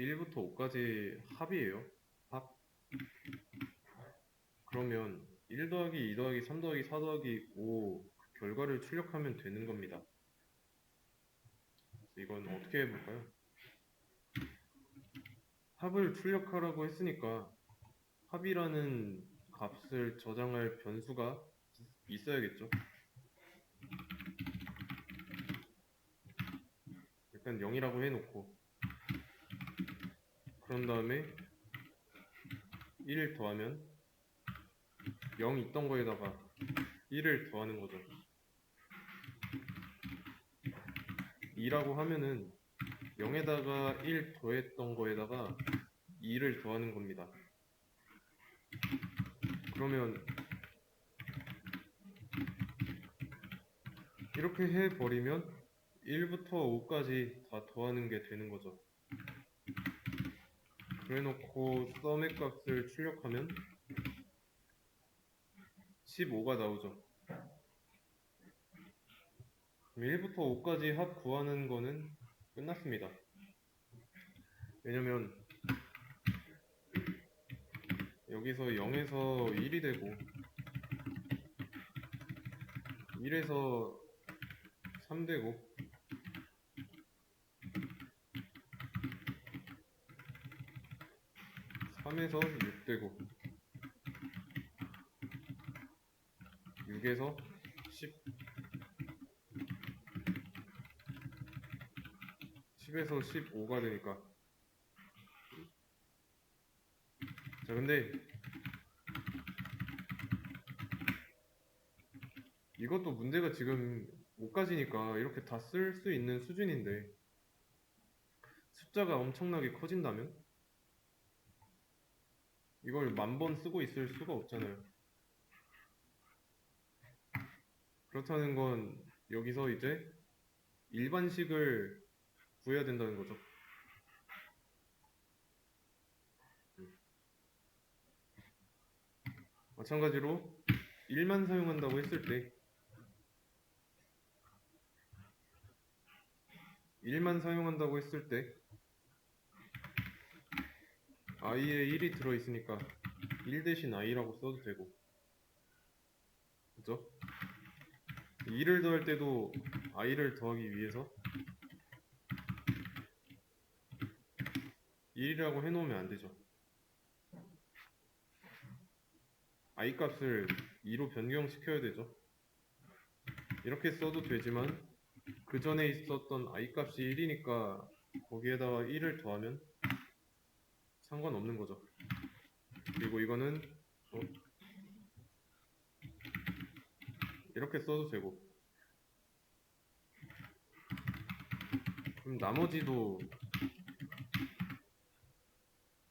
1부터 5까지 합이에요. 합. 그러면 1 더하기 2 더하기 3 더하기 4 더하기 5 결과를 출력하면 되는 겁니다. 이건 어떻게 해볼까요? 합을 출력하라고 했으니까 합이라는 값을 저장할 변수가 있어야겠죠. 일단 0이라고 해놓고 그런 다음에 1 더하면 0 있던 거에다가 1을 더하는 거죠. 2라고 하면은 0에다가 1 더했던 거에다가 2를 더하는 겁니다. 그러면 이렇게 해버리면 1부터 5까지 다 더하는 게 되는 거죠. 그래놓고 썸의 값을 출력하면 15가 나오죠. 그럼 1부터 5까지 합 구하는 거는 끝났습니다. 왜냐면 여기서 0에서 1이 되고 1에서 3 되고 3에서 6 되고 6에서 10 10에서 15가 되니까. 자 근데 이것도 문제가 지금 5까지니까 이렇게 다 쓸 수 있는 수준인데 숫자가 엄청나게 커진다면 이걸 만 번 쓰고 있을 수가 없잖아요. 그렇다는 건 여기서 이제 일반식을 구해야 된다는 거죠. 음. 마찬가지로 1만 사용한다고 했을 때 1만 사용한다고 했을 때 i에 1이 들어있으니까 1 대신 i라고 써도 되고 그죠? 2를 더할 때도 i를 더하기 위해서 1이라고 해놓으면 안 되죠. i 값을 2로 변경시켜야 되죠. 이렇게 써도 되지만 그 전에 있었던 i 값이 1이니까 거기에다가 1을 더하면 상관없는 거죠. 그리고 이거는 어? 이렇게 써도 되고 그럼 나머지도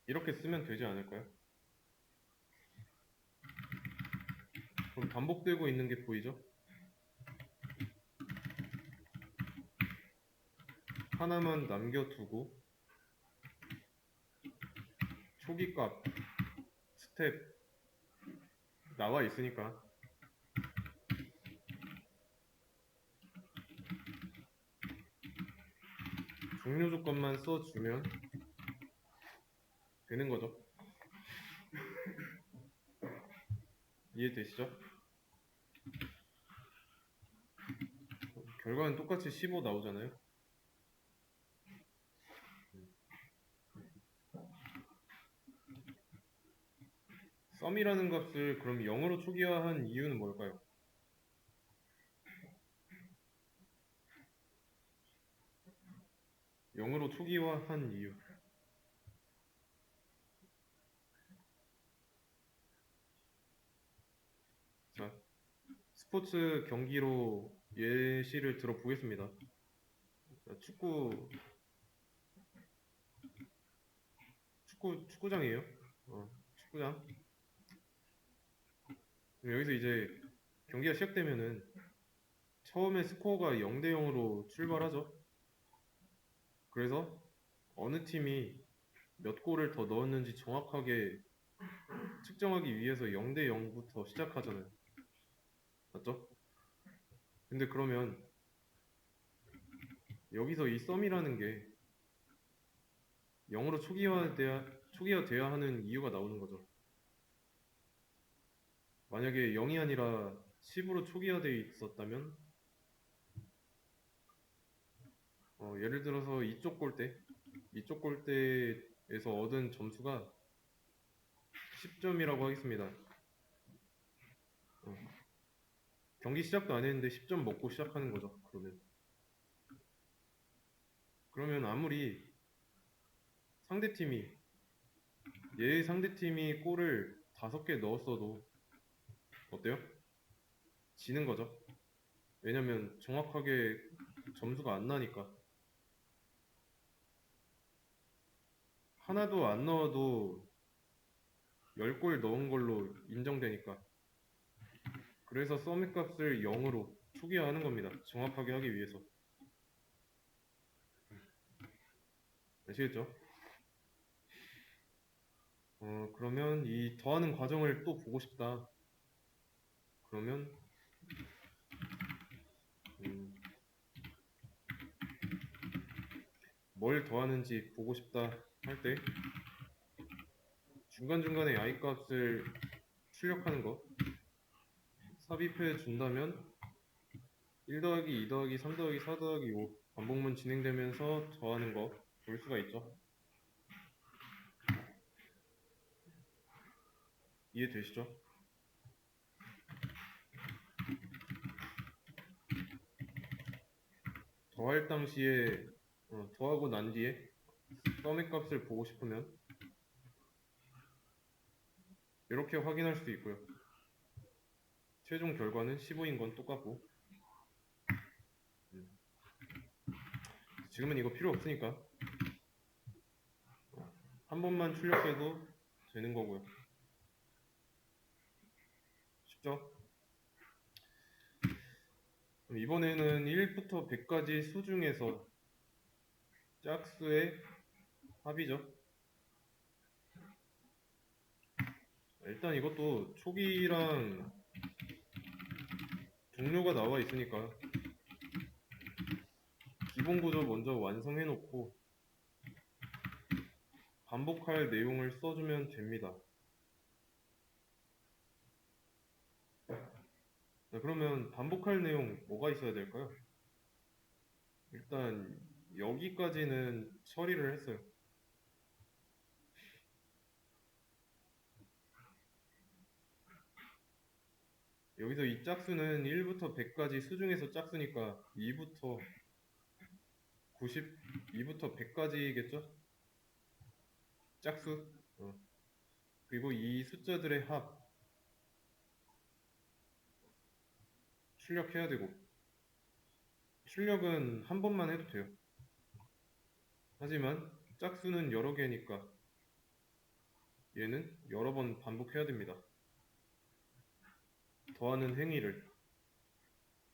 이렇게 쓰면 되지 않을까요? 그럼 반복되고 있는 게 보이죠? 하나만 남겨두고 초기값 스텝 나와 있으니까 종료 조건만 써주면 되는 거죠. 이해되시죠? 결과는 똑같이 15 나오잖아요. 썸이라는 값을 그럼 0으로 초기화한 이유는 뭘까요? 영으로 초기화한 이유. 자, 스포츠 경기로 예시를 들어보겠습니다. 자, 축구, 축구, 축구장이에요. 어, 축구장. 여기서 이제 경기가 시작되면은 처음에 스코어가 0대 0으로 출발하죠. 그래서 어느 팀이 몇 골을 더 넣었는지 정확하게 측정하기 위해서 0대 0부터 시작하잖아요. 맞죠? 근데 그러면 여기서 이 썸이라는 게 0으로 초기화돼야, 초기화돼야 하는 이유가 나오는 거죠. 만약에 0이 아니라 10으로 초기화되어 있었다면 어, 예를 들어서 이쪽 골대 이쪽 골대에서 얻은 점수가 10점이라고 하겠습니다. 어, 경기 시작도 안 했는데 10점 먹고 시작하는 거죠. 그러면 그러면 아무리 상대팀이 얘 상대팀이 골을 다섯 개 넣었어도 어때요? 지는 거죠. 왜냐면 정확하게 점수가 안 나니까. 하나도 안 넣어도 10골 넣은 걸로 인정되니까. 그래서 서밋 값을 0으로 초기화하는 겁니다. 정확하게 하기 위해서. 아시겠죠? 어, 그러면 이 더하는 과정을 또 보고 싶다. 그러면 음, 뭘 더하는지 보고 싶다 할 때 중간중간에 i 값을 출력하는 거 삽입해 준다면 1 더하기 2 더하기 3 더하기 4 더하기 5 반복문 진행되면서 더하는 거 볼 수가 있죠 이해되시죠? 더할 당시에 어, 더하고 난 뒤에 서밋 값을 보고 싶으면 이렇게 확인할 수 있고요. 최종 결과는 15인 건 똑같고 음. 지금은 이거 필요 없으니까 어, 한 번만 출력해도 되는 거고요. 쉽죠? 이번에는 1부터 100까지 수 중에서 짝수의 합이죠. 일단 이것도 초기랑 종료가 나와 있으니까 기본 구조 먼저 완성해 놓고 반복할 내용을 써주면 됩니다. 네, 그러면 반복할 내용 뭐가 있어야 될까요? 일단 여기까지는 처리를 했어요. 여기서 이 짝수는 1부터 100까지 수 중에서 짝수니까 2부터 90, 2부터 100까지겠죠? 짝수. 어. 그리고 이 숫자들의 합. 출력해야 되고 출력은 한 번만 해도 돼요. 하지만 짝수는 여러 개니까 얘는 여러 번 반복해야 됩니다. 더하는 행위를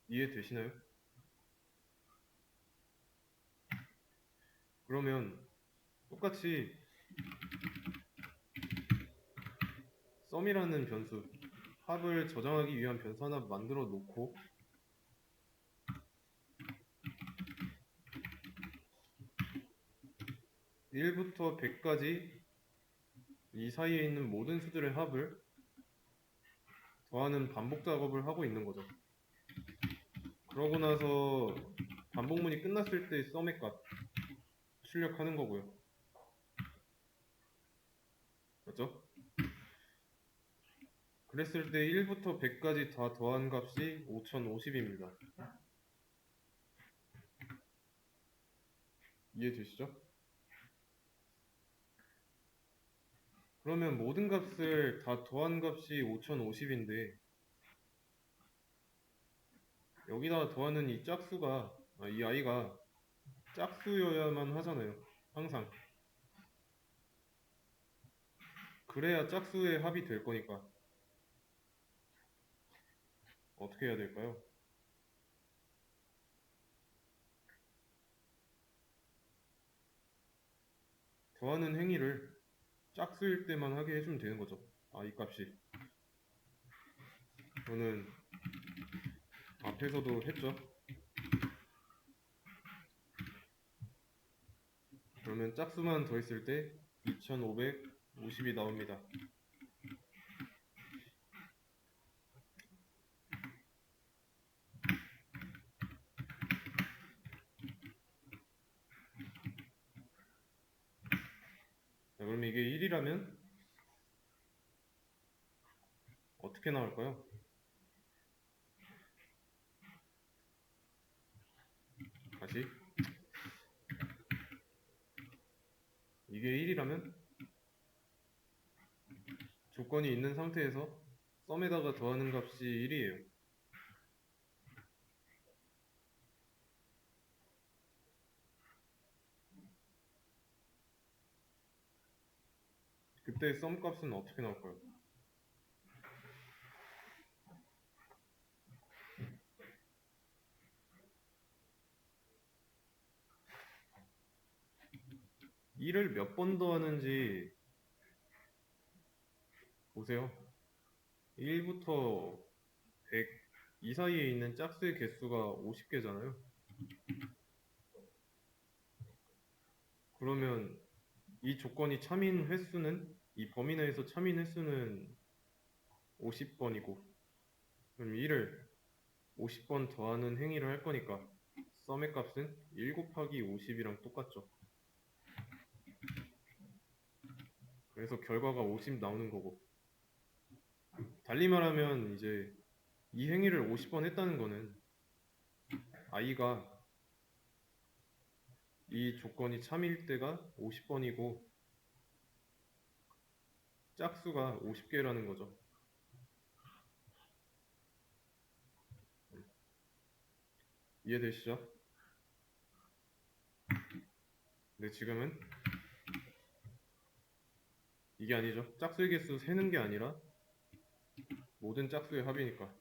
이해되시나요? 그러면 똑같이 썸이라는 변수 합을 저장하기 위한 변수 하나 만들어 놓고 (1부터 100까지) 이 사이에 있는 모든 수들의 합을 더하는 반복 작업을 하고 있는 거죠. 그러고 나서 반복문이 끝났을 때 썸의 값 출력하는 거고요. 맞죠? 그랬을 때 1부터 100까지 다 더한 값이 5050입니다. 이해되시죠? 그러면 모든 값을 다 더한 값이 5050인데 여기다 더하는 이 짝수가 아, 이 i가 짝수여야만 하잖아요. 항상. 그래야 짝수의 합이 될 거니까. 어떻게 해야 될까요? 더하는 행위를 짝수일 때만 하게 해주면 되는 거죠. 아, 이 값이. 저는 앞에서도 했죠. 그러면 짝수만 더했을 때 2550이 나옵니다. 자, 그럼 이게 1이라면 어떻게 나올까요? 다시 이게 1이라면 조건이 있는 상태에서 썸에다가 더하는 값이 1이에요. 그때 썸 값은 어떻게 나올까요? 일을 몇 번 더 하는지 보세요. 1부터 100, 이 사이에 있는 짝수의 개수가 50개잖아요. 그러면 이 조건이 참인 횟수는 이 범위 내에서 참인 횟수는 50번이고 그럼 1을 50번 더하는 행위를 할 거니까 썸의 값은 1 곱하기 50이랑 똑같죠. 그래서 결과가 50 나오는 거고 달리 말하면 이제 이 행위를 50번 했다는 거는 i가 이 조건이 참일 때가 50번이고 짝수가 50개라는 거죠. 이해되시죠? 근데 지금은 이게 아니죠. 짝수의 개수 세는 게 아니라 모든 짝수의 합이니까.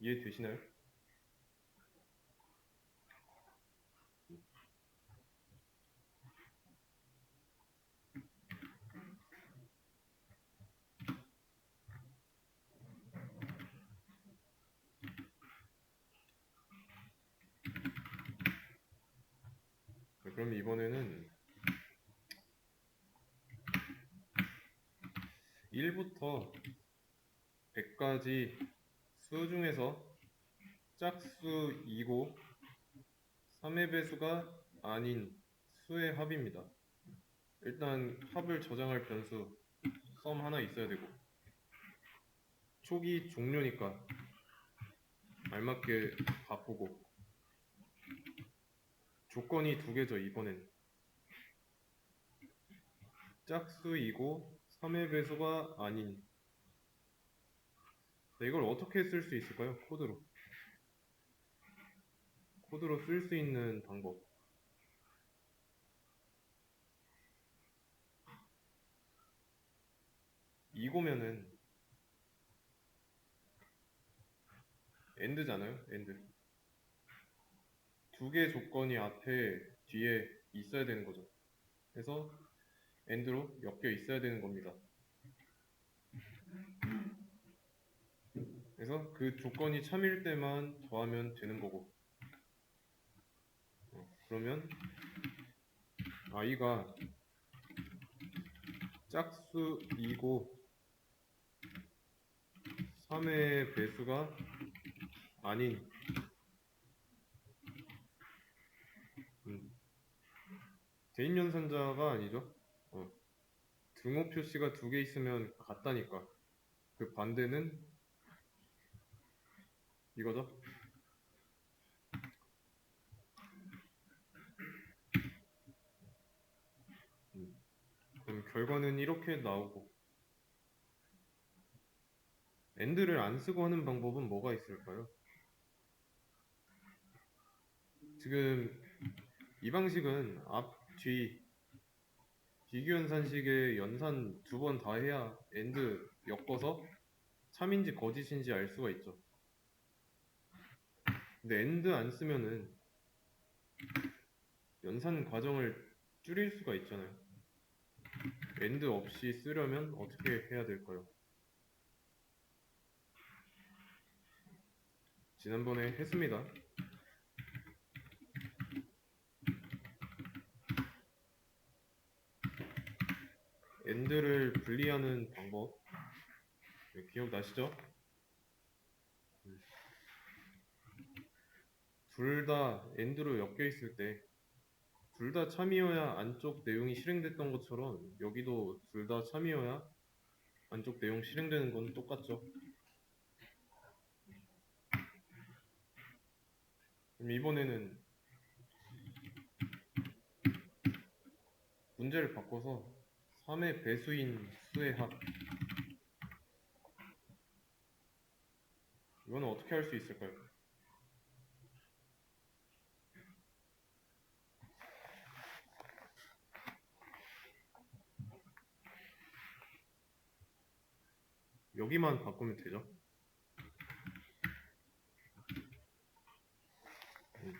이해되시나요? 네, 그럼 이번에는 1부터 100까지 수 중에서 짝수 2고 3의 배수가 아닌 수의 합입니다. 일단 합을 저장할 변수 썸 하나 있어야 되고 초기 종료니까 알맞게 바꾸고 조건이 두 개죠 이번엔 짝수이고 3의 배수가 아닌 자, 이걸 어떻게 쓸 수 있을까요? 코드로. 코드로 쓸 수 있는 방법. 이거면은 엔드잖아요 엔드. 두 개 조건이 앞에 뒤에 있어야 되는 거죠. 그래서 엔드로 엮여 있어야 되는 겁니다 그래서 그 조건이 참일 때만 더하면 되는 거고. 어, 그러면 i가 짝수 2고 3의 배수가 아닌 음, 대인연산자가 아니죠? 어, 등호 표시가 두 개 있으면 같다니까. 그 반대는 이거죠 음, 그럼 결과는 이렇게 나오고 엔드를 안 쓰고 하는 방법은 뭐가 있을까요? 지금 이 방식은 앞, 뒤 비교연산식의 연산 두 번 다 해야 엔드 엮어서 참인지 거짓인지 알 수가 있죠. 근데 엔드 안 쓰면은 연산 과정을 줄일 수가 있잖아요. 엔드 없이 쓰려면 어떻게 해야 될까요? 지난번에 했습니다. 엔드를 분리하는 방법 네, 기억나시죠? 둘다 end로 엮여 있을 때 둘 다 참이어야 안쪽 내용이 실행됐던 것처럼 여기도 둘 다 참이어야 안쪽 내용 실행되는 건 똑같죠. 그럼 이번에는 문제를 바꿔서 3의 배수인 수의 합 이거는 어떻게 할 수 있을까요? 여기만 바꾸면 되죠. 음.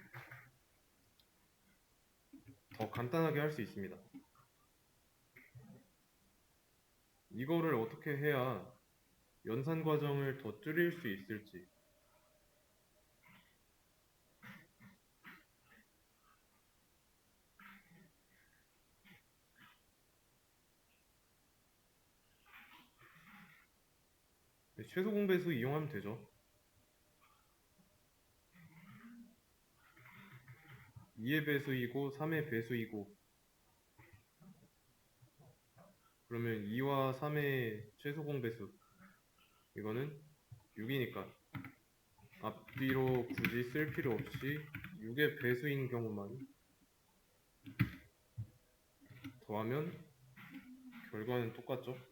더 간단하게 할 수 있습니다. 이거를 어떻게 해야 연산 과정을 더 줄일 수 있을지 최소 공배수 이용하면 되죠. 2의 배수이고 3의 배수이고 그러면 2와 3의 최소 공배수 이거는 6이니까 앞뒤로 굳이 쓸 필요 없이 6의 배수인 경우만 더하면 결과는 똑같죠.